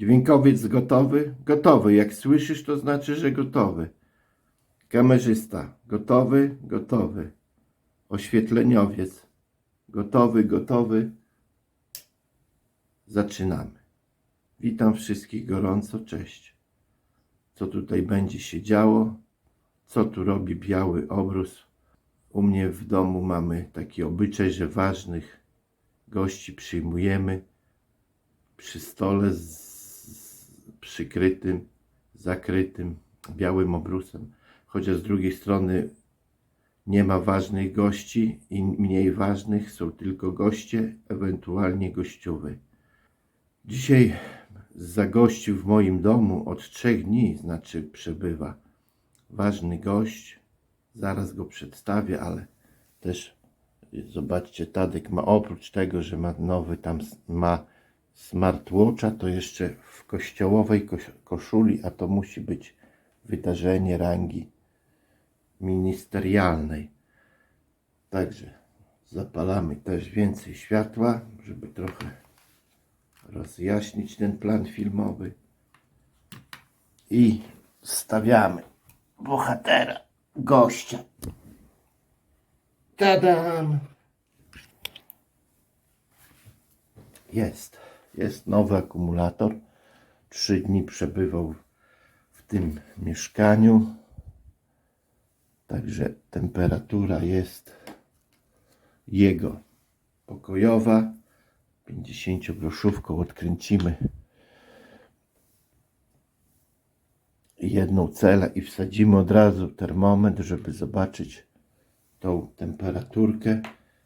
Dźwiękowiec gotowy? Gotowy. Jak słyszysz, to znaczy, że gotowy. Kamerzysta. Gotowy? Gotowy. Oświetleniowiec. Gotowy, gotowy. Zaczynamy. Witam wszystkich gorąco. Cześć. Co tutaj będzie się działo? Co tu robi biały obrus? U mnie w domu mamy taki obyczaj, że ważnych gości przyjmujemy przy stole z, przykrytym, zakrytym białym obrusem. Chociaż z drugiej strony nie ma ważnych gości i mniej ważnych są tylko goście, ewentualnie gościowy. Dzisiaj zagościł w moim domu od trzech dni, znaczy przebywa ważny gość. Zaraz go przedstawię, ale też zobaczcie, Tadek ma oprócz tego, że ma nowy tam ma smartwatcha, to jeszcze w kościołowej koś- koszuli, a to musi być wydarzenie rangi ministerialnej. Także zapalamy też więcej światła, żeby trochę rozjaśnić ten plan filmowy. I stawiamy bohatera, gościa. Tadam! Jest. Jest nowy akumulator. Trzy dni przebywał w tym mieszkaniu. Także temperatura jest jego pokojowa. 50 groszówką odkręcimy jedną celę i wsadzimy od razu termometr, żeby zobaczyć tą temperaturkę.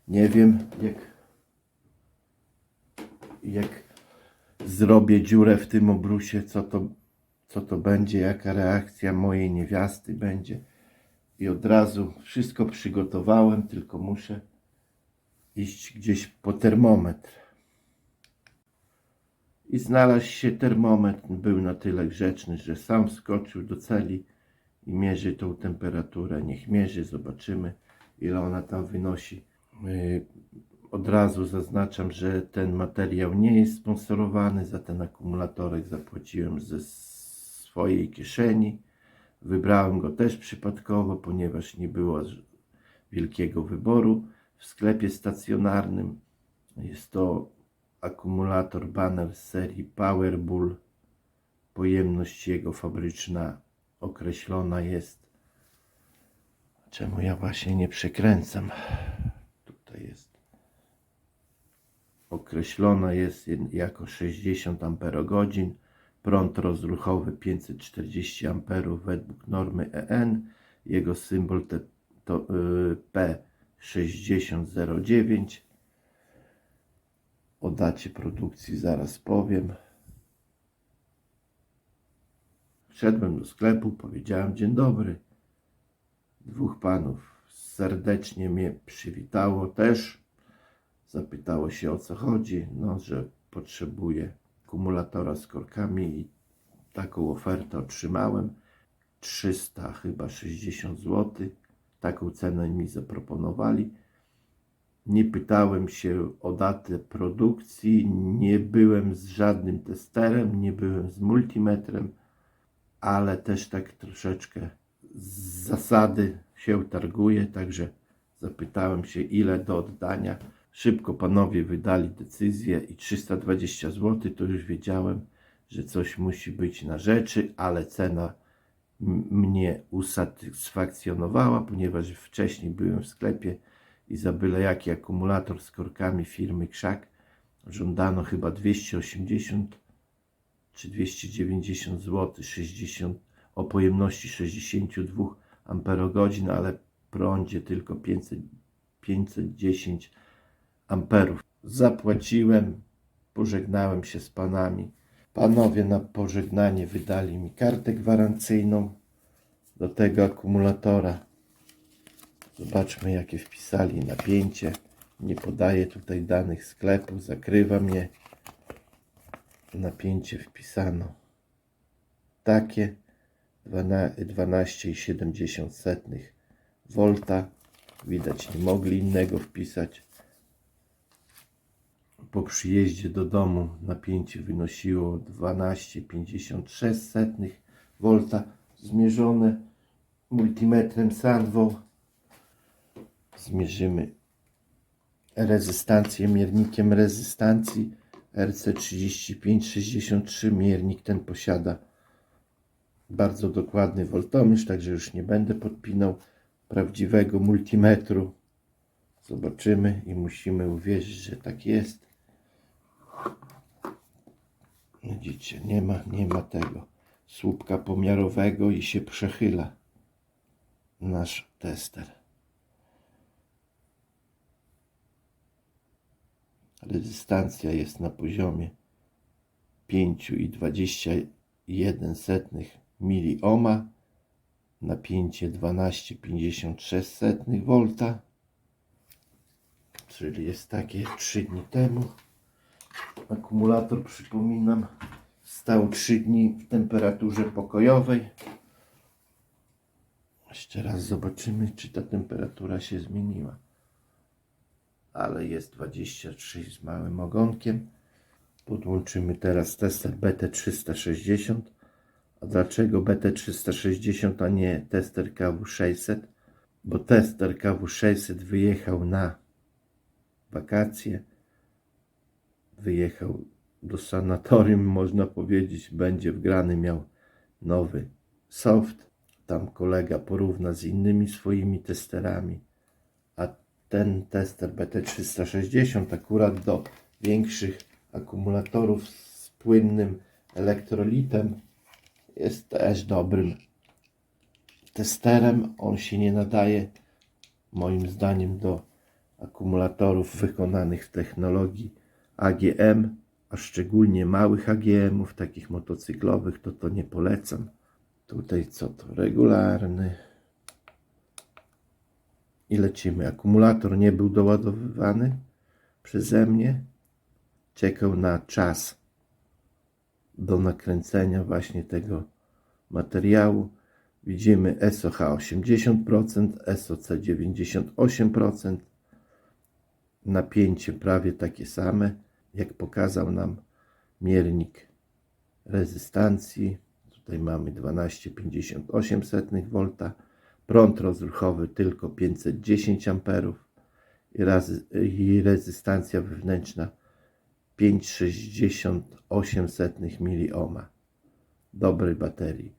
Nie wiem, jak, jak zrobię dziurę w tym obrusie, co to, co to będzie, jaka reakcja mojej niewiasty będzie. I od razu wszystko przygotowałem, tylko muszę iść gdzieś po termometr. I znalazł się termometr, był na tyle grzeczny, że sam skoczył do celi i mierzy tą temperaturę. Niech mierzy, zobaczymy ile ona tam wynosi. Od razu zaznaczam, że ten materiał nie jest sponsorowany. Za ten akumulatorek zapłaciłem ze swojej kieszeni. Wybrałem go też przypadkowo, ponieważ nie było wielkiego wyboru w sklepie stacjonarnym. Jest to akumulator Banner z serii Powerbull. Pojemność jego fabryczna określona jest. Czemu ja właśnie nie przekręcam? Tutaj jest. Określona jest jako 60 Ah. Prąd rozruchowy 540 A według normy EN. Jego symbol te, to y, P6009. O dacie produkcji zaraz powiem. Wszedłem do sklepu, powiedziałem dzień dobry. Dwóch panów serdecznie mnie przywitało też. Zapytało się o co chodzi. No, że potrzebuję akumulatora z korkami i taką ofertę otrzymałem. 300 chyba 60 zł. Taką cenę mi zaproponowali. Nie pytałem się o datę produkcji, nie byłem z żadnym testerem, nie byłem z multimetrem, ale też tak troszeczkę z zasady się targuję, także zapytałem się ile do oddania. Szybko panowie wydali decyzję i 320 zł, to już wiedziałem, że coś musi być na rzeczy, ale cena mnie usatysfakcjonowała, ponieważ wcześniej byłem w sklepie i za byle jaki akumulator z korkami firmy Krzak żądano chyba 280 czy 290 zł, 60, o pojemności 62 amperogodzin, ale prądzie tylko 500, 510 amperów. Zapłaciłem, pożegnałem się z panami. Panowie na pożegnanie wydali mi kartę gwarancyjną do tego akumulatora. Zobaczmy, jakie wpisali napięcie. Nie podaję tutaj danych sklepu, zakrywam je. Napięcie wpisano takie 12,7 volta. Widać, nie mogli innego wpisać. Po przyjeździe do domu napięcie wynosiło 12,56 V zmierzone multimetrem Sandvo. Zmierzymy rezystancję miernikiem rezystancji RC3563. Miernik ten posiada bardzo dokładny woltomierz, także już nie będę podpinał prawdziwego multimetru. Zobaczymy i musimy uwierzyć, że tak jest. Widzicie, nie ma, nie ma tego słupka pomiarowego i się przechyla nasz tester. Rezystancja jest na poziomie 5,21 miliohma, napięcie 12,56 V, czyli jest takie 3 dni temu. Akumulator, przypominam, stał 3 dni w temperaturze pokojowej. Jeszcze raz zobaczymy, czy ta temperatura się zmieniła. Ale jest 23 z małym ogonkiem. Podłączymy teraz tester BT360. A dlaczego BT360, a nie tester KW600? Bo tester KW600 wyjechał na wakacje. Wyjechał do sanatorium, można powiedzieć. Będzie wgrany, miał nowy soft. Tam kolega porówna z innymi swoimi testerami. A ten tester BT360 akurat do większych akumulatorów z płynnym elektrolitem jest też dobrym testerem. On się nie nadaje moim zdaniem do akumulatorów wykonanych w technologii AGM, a szczególnie małych AGM-ów, takich motocyklowych, to to nie polecam. Tutaj co to? Regularny. I lecimy. Akumulator nie był doładowywany przeze mnie. Czekał na czas do nakręcenia właśnie tego materiału. Widzimy SOH 80%, SOC 98%, napięcie prawie takie same, jak pokazał nam miernik rezystancji. Tutaj mamy 12,58 V, prąd rozruchowy tylko 510 A i, rezystancja wewnętrzna 5,68 miliohma dobrej baterii.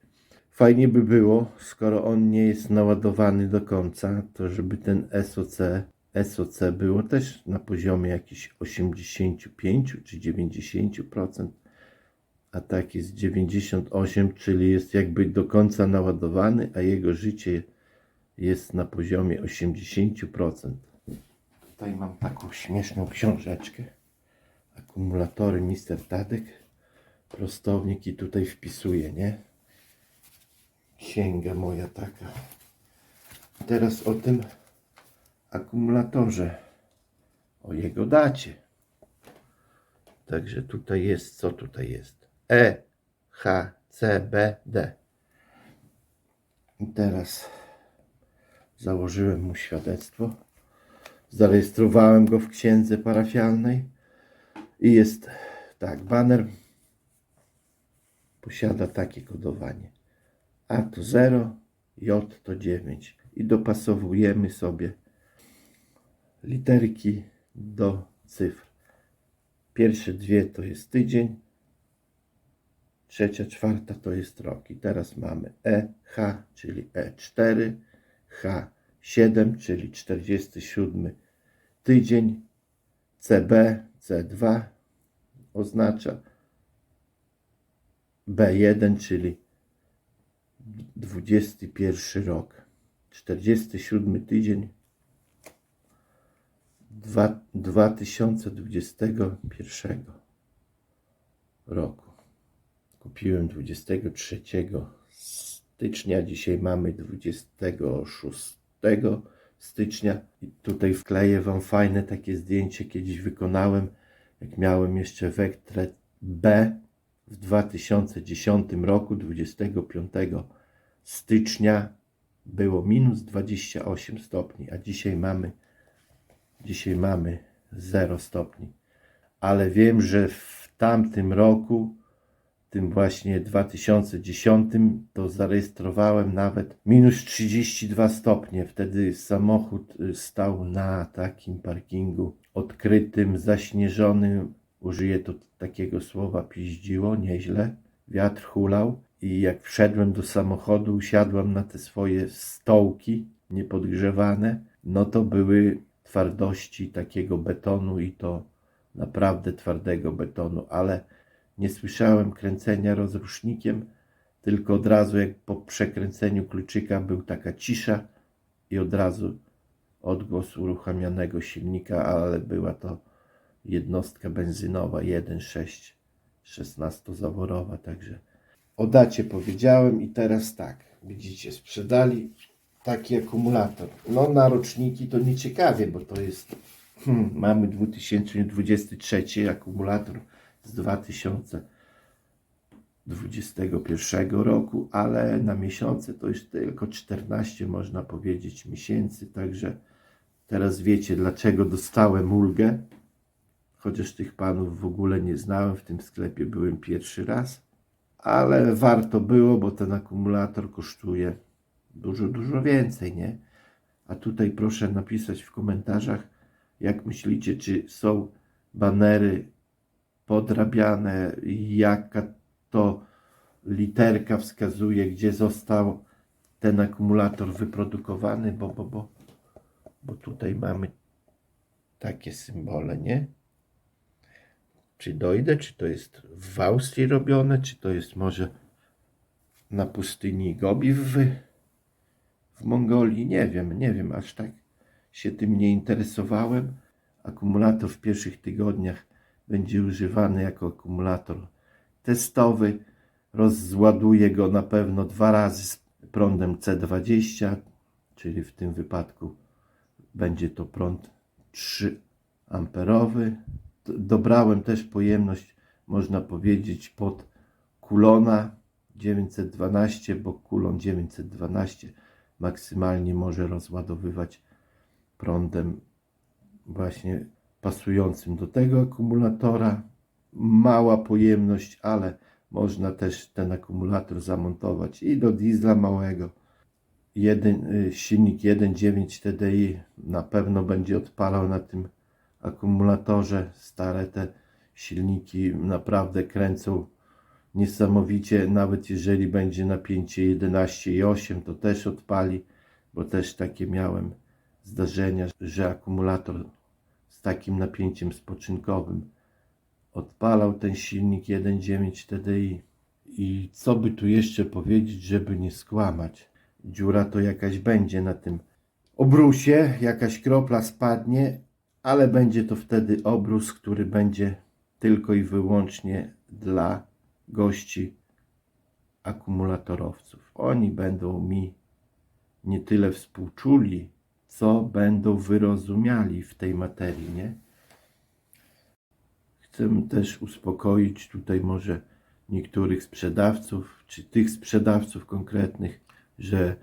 Fajnie by było, skoro on nie jest naładowany do końca, to żeby ten SOC, SOC było też na poziomie jakichś 85 czy 90%, a tak jest 98, czyli jest jakby do końca naładowany, a jego życie jest na poziomie 80%. Tutaj mam taką śmieszną książeczkę akumulatory Mister Tadek prostownik i tutaj wpisuję, nie? Księga moja taka. Teraz o tym akumulatorze, o jego dacie. Także tutaj jest, co tutaj jest? E, H, C, B, D. I teraz założyłem mu świadectwo. Zarejestrowałem go w księdze parafialnej. I jest tak, baner posiada takie kodowanie. A to 0, J to 9. I dopasowujemy sobie literki do cyfr. Pierwsze dwie to jest tydzień, trzecia, czwarta to jest rok. I teraz mamy E, H, czyli E4, H, 7, czyli 47 tydzień, CB, C2 oznacza B1, czyli 21 rok, 47 tydzień dwa- 2021 roku. Kupiłem 23 stycznia, dzisiaj mamy 26 stycznia i tutaj wkleję Wam fajne takie zdjęcie, kiedyś wykonałem, jak miałem jeszcze Vectre B w 2010 roku, 25 stycznia było minus 28 stopni, a dzisiaj mamy dzisiaj mamy 0 stopni. ale wiem, że w tamtym roku, tym właśnie 2010, to zarejestrowałem nawet minus 32 stopnie. Wtedy samochód y, stał na takim parkingu odkrytym, zaśnieżonym. Użyję tu takiego słowa piździło, nieźle. Wiatr hulał i jak wszedłem do samochodu, usiadłem na te swoje stołki niepodgrzewane, no to były twardości takiego betonu i to naprawdę twardego betonu, ale nie słyszałem kręcenia rozrusznikiem, tylko od razu jak po przekręceniu kluczyka był taka cisza i od razu odgłos uruchamianego silnika, ale była to jednostka benzynowa 1.6 16-zaworowa, także o dacie powiedziałem i teraz tak, widzicie, sprzedali taki akumulator. No na roczniki to nieciekawie, bo to jest, hmm, mamy 2023 akumulator z 2021 roku, ale na miesiące to już tylko 14 można powiedzieć miesięcy, także teraz wiecie dlaczego dostałem ulgę, chociaż tych panów w ogóle nie znałem, w tym sklepie byłem pierwszy raz, ale warto było, bo ten akumulator kosztuje dużo, dużo więcej, nie? A tutaj proszę napisać w komentarzach, jak myślicie, czy są banery podrabiane, jaka to literka wskazuje, gdzie został ten akumulator wyprodukowany, bo, bo, bo, bo tutaj mamy takie symbole, nie? Czy dojdę, czy to jest w Austrii robione, czy to jest może na pustyni Gobi w, w Mongolii, nie wiem, nie wiem, aż tak się tym nie interesowałem. Akumulator w pierwszych tygodniach będzie używany jako akumulator testowy. Rozładuję go na pewno dwa razy z prądem C20, czyli w tym wypadku będzie to prąd 3 amperowy. Dobrałem też pojemność, można powiedzieć, pod kulona 912, bo kulon 912 maksymalnie może rozładowywać prądem właśnie pasującym do tego akumulatora. Mała pojemność, ale można też ten akumulator zamontować i do diesla małego. Jeden, y, silnik 1.9 TDI na pewno będzie odpalał na tym akumulatorze. Stare te silniki naprawdę kręcą niesamowicie, nawet jeżeli będzie napięcie 11,8 to też odpali, bo też takie miałem zdarzenia, że akumulator z takim napięciem spoczynkowym odpalał ten silnik 1.9 TDI. I co by tu jeszcze powiedzieć, żeby nie skłamać? Dziura to jakaś będzie na tym obrusie, jakaś kropla spadnie, ale będzie to wtedy obrus, który będzie tylko i wyłącznie dla gości akumulatorowców. Oni będą mi nie tyle współczuli, co będą wyrozumiali w tej materii, nie? Chcę też uspokoić tutaj może niektórych sprzedawców, czy tych sprzedawców konkretnych, że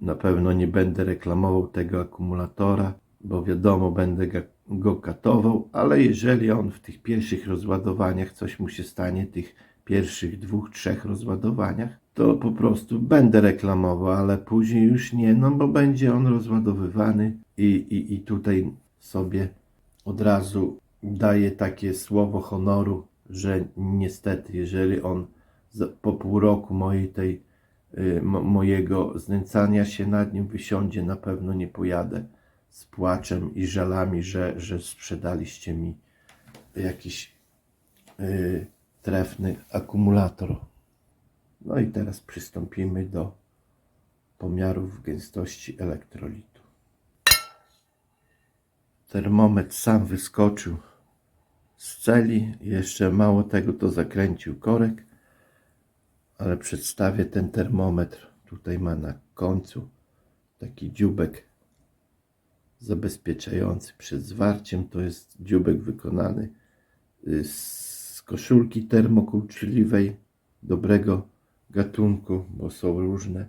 na pewno nie będę reklamował tego akumulatora, bo wiadomo, będę go katował, ale jeżeli on w tych pierwszych rozładowaniach coś mu się stanie, tych pierwszych dwóch, trzech rozładowaniach, to po prostu będę reklamował, ale później już nie, no bo będzie on rozładowywany i, i, i tutaj sobie od razu daję takie słowo honoru, że niestety, jeżeli on po pół roku mojej tej, y, mo, mojego znęcania się nad nim wysiądzie, na pewno nie pojadę z płaczem i żalami, że, że sprzedaliście mi jakiś y, trefny akumulator. No i teraz przystąpimy do pomiarów gęstości elektrolitu. Termometr sam wyskoczył z celi. Jeszcze mało tego, to zakręcił korek, ale przedstawię ten termometr. Tutaj ma na końcu taki dziubek zabezpieczający przed zwarciem. To jest dziubek wykonany y, z koszulki termokurczliwej dobrego gatunku, bo są różne.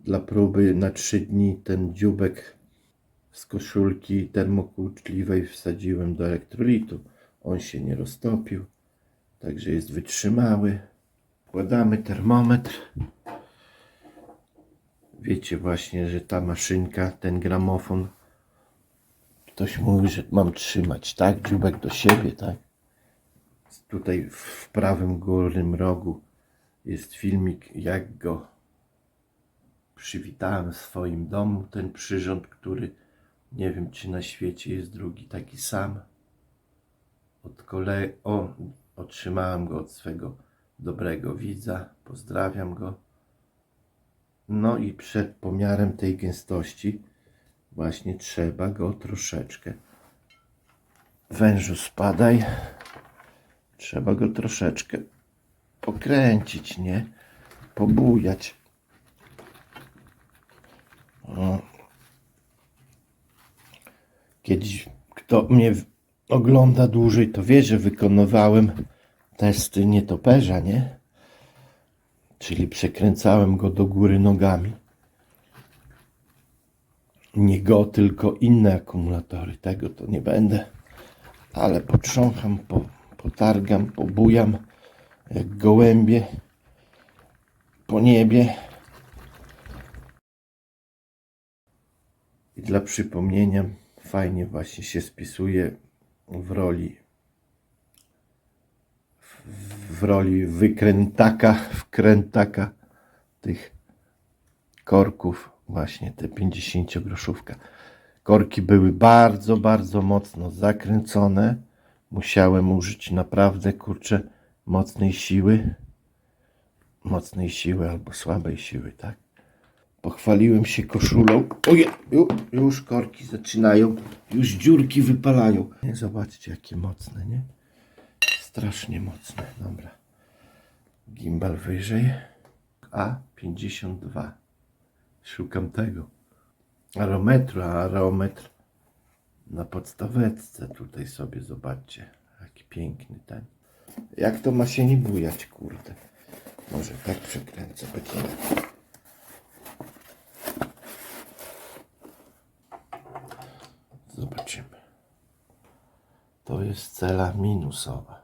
Dla próby na 3 dni ten dziubek z koszulki termokurczliwej wsadziłem do elektrolitu. On się nie roztopił, także jest wytrzymały. Wkładamy termometr. Wiecie właśnie, że ta maszynka, ten gramofon, ktoś mówi, że mam trzymać, tak? Dziubek do siebie, tak? Tutaj w prawym górnym rogu jest filmik, jak go przywitałem w swoim domu. Ten przyrząd, który nie wiem, czy na świecie jest drugi taki sam. Od kolei, o, otrzymałem go od swego dobrego widza. Pozdrawiam go. No i przed pomiarem tej gęstości właśnie trzeba go troszeczkę wężu spadaj. Trzeba go troszeczkę pokręcić, nie? Pobujać. O. Kiedyś kto mnie ogląda dłużej, to wie, że wykonywałem testy nietoperza, nie? Czyli przekręcałem go do góry nogami. Nie go, tylko inne akumulatory. Tego to nie będę. Ale potrzącham, po, potargam, pobujam jak gołębie po niebie. I dla przypomnienia fajnie właśnie się spisuje w roli w, roli wykrętaka, wkrętaka tych korków właśnie te 50 groszówka. Korki były bardzo, bardzo mocno zakręcone. Musiałem użyć naprawdę kurczę mocnej siły. Mocnej siły albo słabej siły, tak? Pochwaliłem się koszulą. Oje, ju, już korki zaczynają, już dziurki wypalają. Zobaczcie, jakie mocne, nie? Strasznie mocne. Dobra. Gimbal wyżej. A52. Szukam tego. Arometru, a arometr na podstaweczce. Tutaj sobie zobaczcie. Jaki piękny ten. Jak to ma się nie bujać, kurde. Może tak przekręcę, będzie. Zobaczymy. To jest cela minusowa.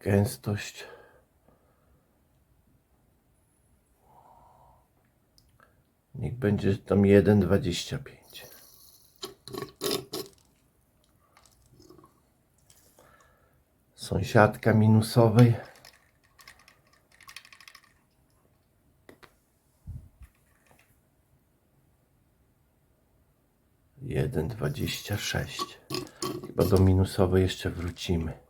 Gęstość. Niech będzie tam 1,25. Sąsiadka minusowej. Jeden dwadzieścia sześć. Chyba do minusowej jeszcze wrócimy.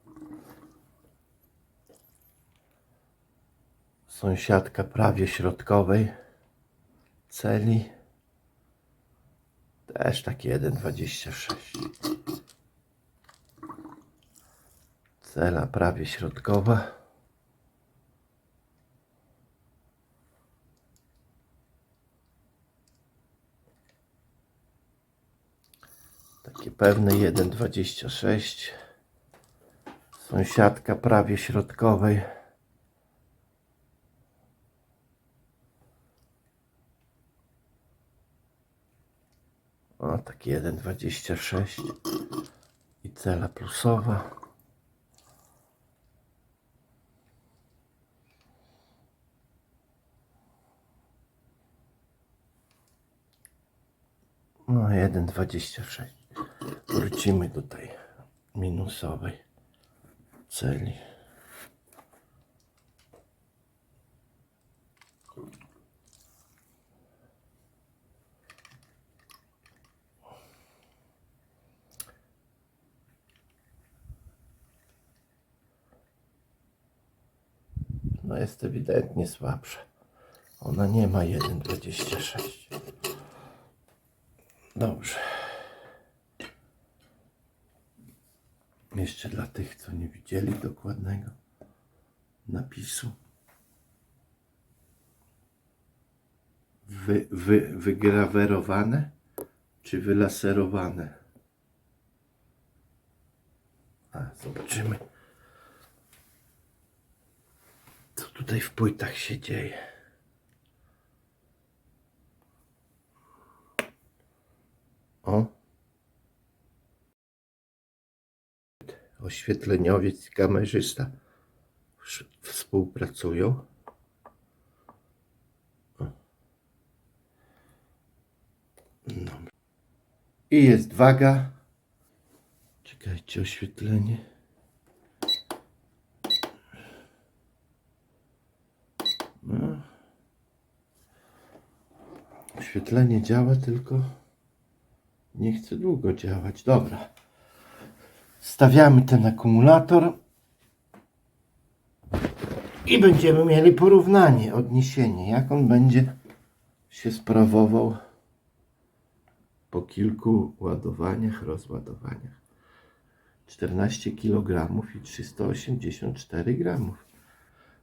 Sąsiadka prawie środkowej celi. Też taki 1,26. Cela prawie środkowa. Takie pewne 1,26. Sąsiadka prawie środkowej. O, taki 1,26 i cela plusowa. No, 1,26. Wrócimy do tej minusowej celi. No jest ewidentnie słabsza. Ona nie ma 1,26. Dobrze. Jeszcze dla tych, co nie widzieli dokładnego napisu. Wy, wy, wygrawerowane czy wylaserowane? A, zobaczymy, co tutaj w płytach się dzieje. O. Oświetleniowiec i kamerzysta współpracują. O. Dobra. I jest waga. Czekajcie, oświetlenie. Oświetlenie działa, tylko nie chce długo działać. Dobra. Stawiamy ten akumulator i będziemy mieli porównanie, odniesienie, jak on będzie się sprawował po kilku ładowaniach, rozładowaniach. 14 kg i 384 gramów.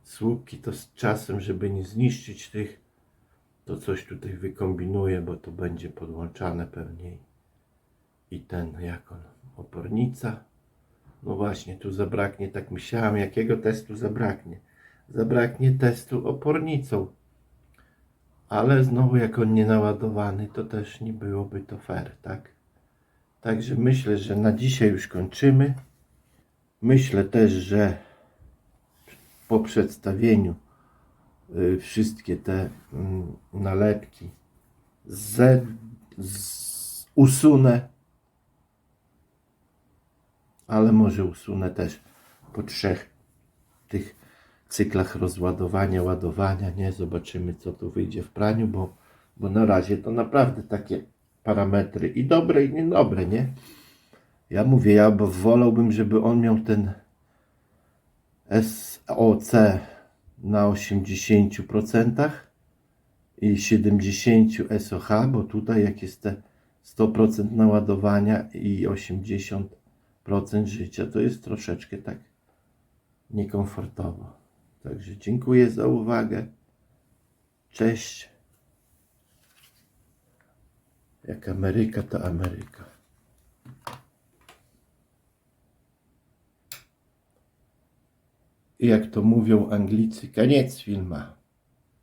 Słupki to z czasem, żeby nie zniszczyć tych, to coś tutaj wykombinuję, bo to będzie podłączane pewnie. I ten, jak on, opornica. No właśnie, tu zabraknie, tak myślałem, jakiego testu zabraknie. Zabraknie testu opornicą. Ale znowu, jak on nie naładowany, to też nie byłoby to fair, tak? Także myślę, że na dzisiaj już kończymy. Myślę też, że po przedstawieniu wszystkie te mm, nalepki z, z, usunę, ale może usunę też po trzech tych cyklach rozładowania, ładowania, nie? Zobaczymy, co tu wyjdzie w praniu, bo, bo na razie to naprawdę takie parametry i dobre, i niedobre, nie? Ja mówię, ja wolałbym, żeby on miał ten SOC na 80% i 70% SOH, bo tutaj jak jest te 100% naładowania i 80% życia, to jest troszeczkę tak niekomfortowo. Także dziękuję za uwagę. Cześć. Jak Ameryka, to Ameryka. Jak to mówią Anglicy, koniec filma.